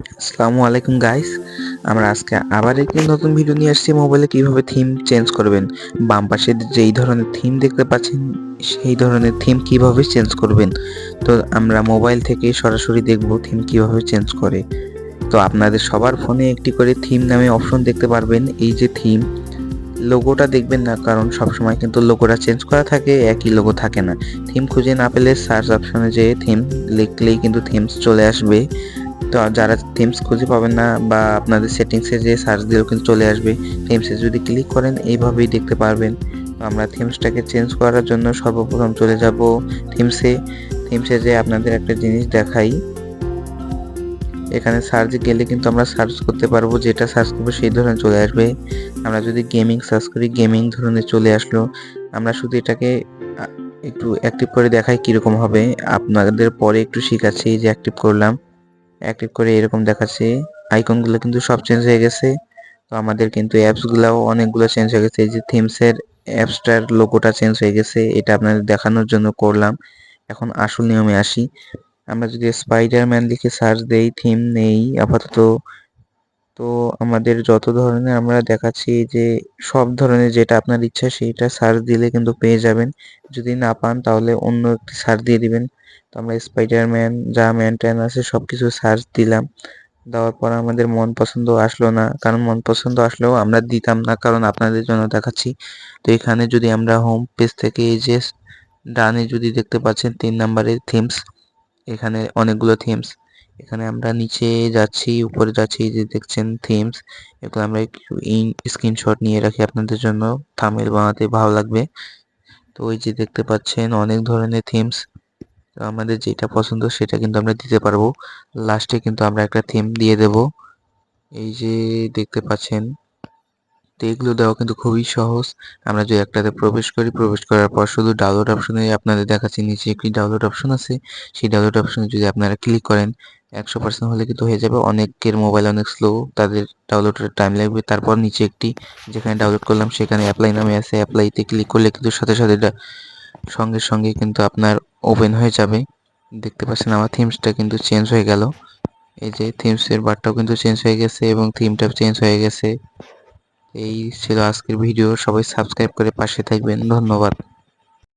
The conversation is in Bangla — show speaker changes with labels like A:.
A: আসসালামু আলাইকুম গাইস আমরা আজকে আবার একটি নতুন ভিডিও নিয়ে আসছি। মোবাইলে কীভাবে থিম চেঞ্জ করবেন? বাম পাশে যেই ধরনের থিম দেখতে পাচ্ছেন, সেই ধরনের থিম কীভাবে চেঞ্জ করবেন? তো আমরা মোবাইল থেকে সরাসরি দেখব থিম কীভাবে চেঞ্জ করে। তো আপনাদের সবার ফোনে একটি করে থিম নামে অপশন দেখতে পারবেন। এই যে থিম লোগোটা দেখবেন না, কারণ সবসময় কিন্তু লোগোটা চেঞ্জ করা থাকে, একই লোগো থাকে না। থিম খুঁজে না পেলে সার্চ অপশনে যে থিম লিখলেই কিন্তু থিমস চলে আসবে। তো যারা থিমস খুঁজে পাবেন না বা আপনাদের সেটিংসে যে সার্চ দিলেও কিন্তু চলে আসবে থিমসে যদি ক্লিক করেন এইভাবেই দেখতে পারবেন। তো আমরা থিমসটাকে চেঞ্জ করার জন্য সর্বপ্রথম চলে যাব থিমসে থিমসে যে আপনাদের একটা জিনিস দেখাই। এখানে সার্চ গেলে কিন্তু আমরা সার্চ করতে পারব, যেটা সার্চ করব সেই ধরনের চলে আসবে। আমরা যদি গেমিং সার্চ করি গেমিং ধরনের চলে আসলো। আমরা শুধু এটাকে একটু অ্যাক্টিভ করে দেখাই কীরকম হবে। আপনাদের পরে একটু শিখাচ্ছি যে অ্যাক্টিভ করলাম। অ্যাক্টিভ করে এরকম দেখাচ্ছে। আইকনগুলো কিন্তু সব চেঞ্জ হয়ে গেছে। তো আমাদের কিন্তু অ্যাপসগুলোও অনেকগুলো চেঞ্জ হয়ে গেছে। এই যে থিমসের অ্যাপসটার লোগোটা চেঞ্জ হয়ে গেছে। এটা আপনাদের দেখানোর জন্য করলাম। এখন আসল নিয়মে আসি। আমরা যদি স্পাইডারম্যান লিখে সার্চ দেই থিম নেই, আপাতত তো আমাদের যত ধরনের আমরা দেখাচ্ছি যে সব ধরনের যেটা আপনার ইচ্ছা সেইটা সার্চ দিলে কিন্তু পেয়ে যাবেন। যদি না পান তাহলে অন্য একটি সার্চ দিয়ে দিবেন। তো আমরা স্পাইডারম্যান যা ম্যান ট্যান আছে সব কিছু সার্চ দিলাম। দেওয়ার পর আমাদের মন পছন্দ আসলো না। কারণ মন পছন্দ আসলেও আমরা দিতাম না, কারণ আপনাদের জন্য দেখাচ্ছি। তো এখানে যদি আমরা হোম পেজ থেকে এই যে ডানে যদি দেখতে পাচ্ছেন তিন নম্বরের থিমস এখানে অনেকগুলো থিমস এখানে আমরা নিচে যাচ্ছি, উপরে যাচ্ছি যে দেখছেন থিমস এগুলো আমরা স্ক্রিনশট নিয়ে রাখি আপনাদের জন্য। থামেল বানাতে ভালো লাগবে। তো ওই যে দেখতে পাচ্ছেন অনেক ধরনের থিমস আমাদের যেটা পছন্দ সেটা কিন্তু আমরা দিতে পারব। লাস্টে কিন্তু আমরা একটা থিম দিয়ে দেব। এই যে দেখতে পাচ্ছেন, তো এগুলো দেওয়া কিন্তু খুবই সহজ। আমরা যদি একটাতে প্রবেশ করি, প্রবেশ করার পর শুধু ডাউনলোড অপশনে আপনাদের দেখাচ্ছি, নিচে একটি ডাউনলোড অপশন আছে। সেই ডাউনলোড অপশনে যদি আপনারা ক্লিক করেন একশো পার্সেন্ট হলে কিন্তু হয়ে যাবে। অনেকের মোবাইল অনেক স্লো তাদের ডাউনলোডের টাইম লাগবে। তারপর নিচে একটি যেখানে ডাউনলোড করলাম, সেখানে অ্যাপ্লাই নামে আছে। অ্যাপ্লাইতে ক্লিক করলে কিন্তু সাথে সাথে সঙ্গে সঙ্গে কিন্তু আপনার ওপেন হয়ে যাবে। দেখতে পাচ্ছেন আমার থিমসটা কিন্তু চেঞ্জ হয়ে গেল। এই যে থিমসের বারটাও কিন্তু চেঞ্জ হয়ে গেছে এবং থিমটাও চেঞ্জ হয়ে গেছে। এই ছিল আজকের ভিডিও সবাই সাবস্ক্রাইব করে পাশে থাকবেন। ধন্যবাদ।